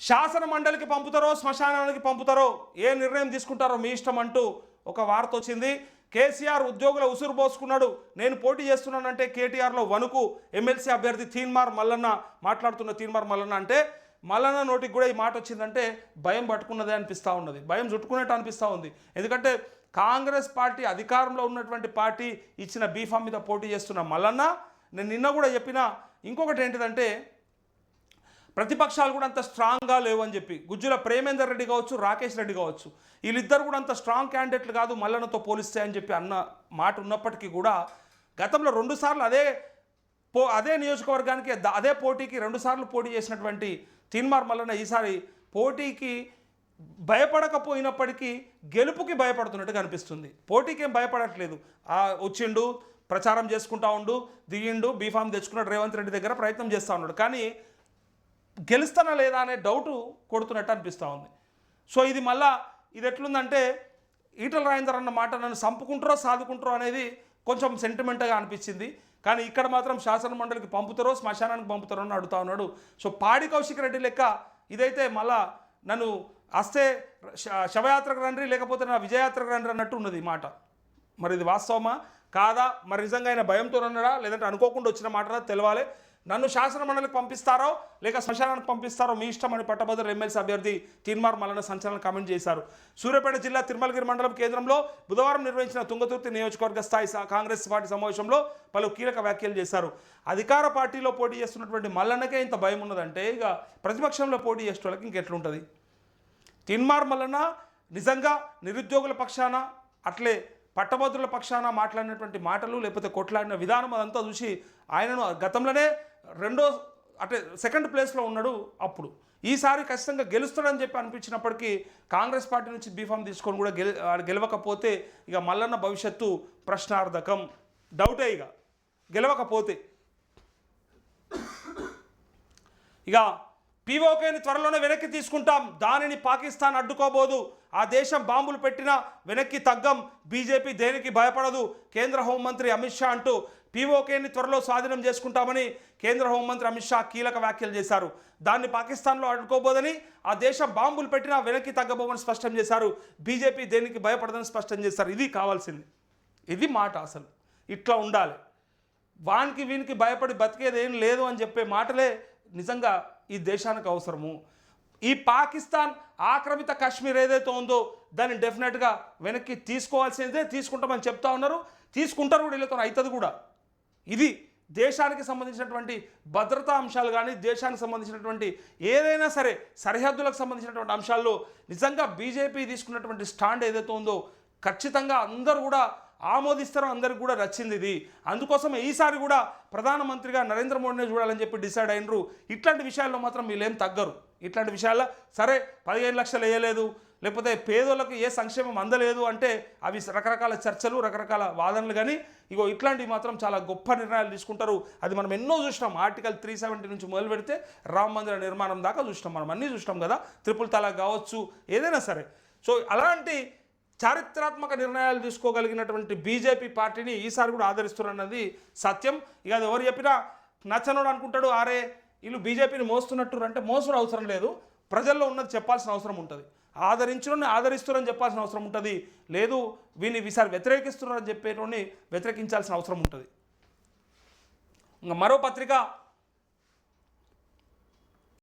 శాసన మండలికి పంపుతారో శ్మశానానికి పంపుతారో ఏ నిర్ణయం తీసుకుంటారో మీ ఇష్టం అంటూ ఒక వార్త వచ్చింది. కేసీఆర్ ఉద్యోగుల ఉసురు పోసుకున్నాడు. నేను పోటీ చేస్తున్నానంటే కేటీఆర్లో వణుకు. ఎమ్మెల్సీ అభ్యర్థి తీన్మార్ మల్లన్న మాట్లాడుతున్న తీన్మార్ మల్లన్న అంటే మల్లన్న నోటికి కూడా ఈ మాట వచ్చిందంటే భయం పట్టుకున్నదే అనిపిస్తూ ఉన్నది. భయం చుట్టుకున్నట్టు అనిపిస్తూ ఉంది. ఎందుకంటే కాంగ్రెస్ పార్టీ అధికారంలో ఉన్నటువంటి పార్టీ ఇచ్చిన బీఫామ్ మీద పోటీ చేస్తున్న మల్లన్న నేను నిన్న కూడా చెప్పిన. ఇంకొకటి ఏంటిదంటే ప్రతిపక్షాలు కూడా అంత స్ట్రాంగ్గా లేవు అని చెప్పి. గుజ్జుల ప్రేమేందర్ రెడ్డి కావచ్చు రాకేష్ రెడ్డి కావచ్చు. వీళ్ళిద్దరు కూడా అంత స్ట్రాంగ్ క్యాండిడేట్లు కాదు మల్లన్నతో పోలిస్తే అని చెప్పి అన్న మాట ఉన్నప్పటికీ కూడా గతంలో రెండుసార్లు అదే పో అదే నియోజకవర్గానికి అదే పోటీకి రెండుసార్లు పోటీ చేసినటువంటి తీన్మార్ మల్లన్న ఈసారి పోటీకి భయపడకపోయినప్పటికీ గెలుపుకి భయపడుతున్నట్టుగా అనిపిస్తుంది పోటీకి ఏం భయపడట్లేదు వచ్చిండు ప్రచారం చేసుకుంటా ఉండు దిగిండు బీఫామ్ తెచ్చుకున్నాడు రేవంత్ రెడ్డి దగ్గర ప్రయత్నం చేస్తూ ఉన్నాడు. కానీ గెలుస్తానా లేదా అనే డౌట్ కొడుతున్నట్టు అనిపిస్తూ ఉంది. సో ఇది మళ్ళా ఇది ఎట్లుందంటే ఈటల రాజేందర్ అన్న మాట నన్ను చంపుకుంటారో సాదుకుంటారో అనేది కొంచెం సెంటిమెంట్గా అనిపించింది. కానీ ఇక్కడ మాత్రం శాసన మండలికి పంపుతారో శ్మశానానికి పంపుతారో అని అడుగుతా ఉన్నాడు. సో పాడి కౌశిక్ రెడ్డి లెక్క ఇదైతే మళ్ళా నన్ను అస్తే శ- శవయాత్రకు రండి లేకపోతే నా విజయయాత్రకు రండి అన్నట్టు ఉన్నది ఈ మాట. మరి ఇది వాస్తవమా? కాదా? మరి నిజంగా ఆయన భయంతో ఉన్నాడా? లేదంటే అనుకోకుండా వచ్చిన మాట తెలవాలి. నన్ను శాసన మండలికి పంపిస్తారో లేక శ్మశానానికి పంపిస్తారో మీ ఇష్టం అని పట్టభద్రుల ఎమ్మెల్సీ అభ్యర్థి తీన్మార్ మల్లన సంచలన కామెంట్ చేశారు. సూర్యాపేట జిల్లా తిరుమలగిరి మండలం కేంద్రంలో బుధవారం నిర్వహించిన తుంగతుర్తి నియోజకవర్గ స్థాయి కాంగ్రెస్ పార్టీ సమావేశంలో పలు కీలక వ్యాఖ్యలు చేశారు. అధికార పార్టీలో పోటీ చేస్తున్నటువంటి మల్లన్నకే ఇంత భయం ఉన్నదంటే ఇక ప్రతిపక్షంలో పోటీ చేసే వాళ్ళకి ఇంకెట్లుంటుంది? తిన్మార్ మల్లన నిజంగా నిరుద్యోగుల పక్షాన అట్లే పట్టభద్రుల పక్షాన మాట్లాడినటువంటి మాటలు లేకపోతే కొట్లాడిన విధానం అదంతా చూసి ఆయనను గతంలోనే రెండో అంటే సెకండ్ ప్లేస్లో ఉన్నాడు అప్పుడు. ఈసారి ఖచ్చితంగా గెలుస్తాడని చెప్పి అనిపించినప్పటికీ కాంగ్రెస్ పార్టీ నుంచి బీఫామ్ తీసుకొని కూడా గెలి గెలవకపోతే ఇక మల్లన్న భవిష్యత్తు ప్రశ్నార్థకం. డౌటే ఇక. గెలవకపోతే. ఇక పీఓకేని త్వరలోనే వెనక్కి తీసుకుంటాం. దానిని పాకిస్తాన్ అడ్డుకోబోదు. ఆ దేశం బాంబులు పెట్టినా వెనక్కి తగ్గం. బీజేపీ దేనికి భయపడదు? కేంద్ర హోంమంత్రి అమిత్ షా అంటూ పీఓకేని త్వరలో స్వాధీనం చేసుకుంటామని కేంద్ర హోంమంత్రి అమిత్ షా కీలక వ్యాఖ్యలు చేశారు. దాన్ని పాకిస్తాన్లో అడ్డుకోబోదని ఆ దేశం బాంబులు పెట్టినా వెనక్కి తగ్గబోమని స్పష్టం చేశారు. బీజేపీ దేనికి భయపడదని స్పష్టం చేశారు. ఇది కావాల్సింది. ఇది మాట అసలు. ఇట్లా ఉండాలి. వానికి వీనికి భయపడి బతికేది ఏం లేదు అని చెప్పే మాటలే నిజంగా ఈ దేశానికి అవసరము. ఈ పాకిస్తాన్ ఆక్రమిత కాశ్మీర్ ఏదైతే ఉందో దాన్ని డెఫినెట్గా వెనక్కి తీసుకోవాల్సిందే తీసుకుంటామని చెప్తా ఉన్నారు. తీసుకుంటారు కూడా వీళ్ళతో అవుతుంది కూడా. ఇది దేశానికి సంబంధించినటువంటి భద్రతా అంశాలు కానీ దేశానికి సంబంధించినటువంటి ఏదైనా సరే సరిహద్దులకు సంబంధించినటువంటి అంశాల్లో నిజంగా బీజేపీ తీసుకున్నటువంటి స్టాండ్ ఏదైతే ఉందో ఖచ్చితంగా అందరూ కూడా ఆమోదిస్తారో అందరికి కూడా నచ్చింది ఇది. అందుకోసం ఈసారి కూడా ప్రధానమంత్రిగా నరేంద్ర మోడీనే చూడాలని చెప్పి డిసైడ్ అయినరు. ఇట్లాంటి విషయాల్లో మాత్రం వీళ్ళేం తగ్గరు. ఇట్లాంటి విషయాల్లో సరే పదిహేను లక్షలు వేయలేదు లేకపోతే పేదోళ్ళకి ఏ సంక్షేమం అందలేదు అంటే అవి రకరకాల చర్చలు రకరకాల వాదనలు కానీ ఇగో ఇట్లాంటివి మాత్రం చాలా గొప్ప నిర్ణయాలు తీసుకుంటారు. అది మనం ఎన్నో చూసినాం. ఆర్టికల్ త్రీ సెవెంటీ నుంచి మొదలు పెడితే రామ మందిర నిర్మాణం దాకా చూసినాం. మనం అన్నీ చూసినాం కదా. త్రిపుల్ తలాక్ కావచ్చు ఏదైనా సరే. సో అలాంటి చారిత్రాత్మక నిర్ణయాలు తీసుకోగలిగినటువంటి బీజేపీ పార్టీని ఈసారి కూడా ఆదరిస్తున్నది సత్యం. ఇక అది ఎవరు చెప్పినా నచ్చనోడు అనుకుంటాడు ఆరే వీళ్ళు బీజేపీని మోస్తున్నట్టు అంటే మోసుడు అవసరం లేదు. ప్రజల్లో ఉన్నది చెప్పాల్సిన అవసరం ఉంటుంది. ఆదరించుని ఆదరిస్తున్నారని చెప్పాల్సిన అవసరం ఉంటుంది. లేదు వీని ఈసారి వ్యతిరేకిస్తున్నారని చెప్పేటోని వ్యతిరేకించాల్సిన అవసరం ఉంటుంది. ఇంకా మరో పత్రిక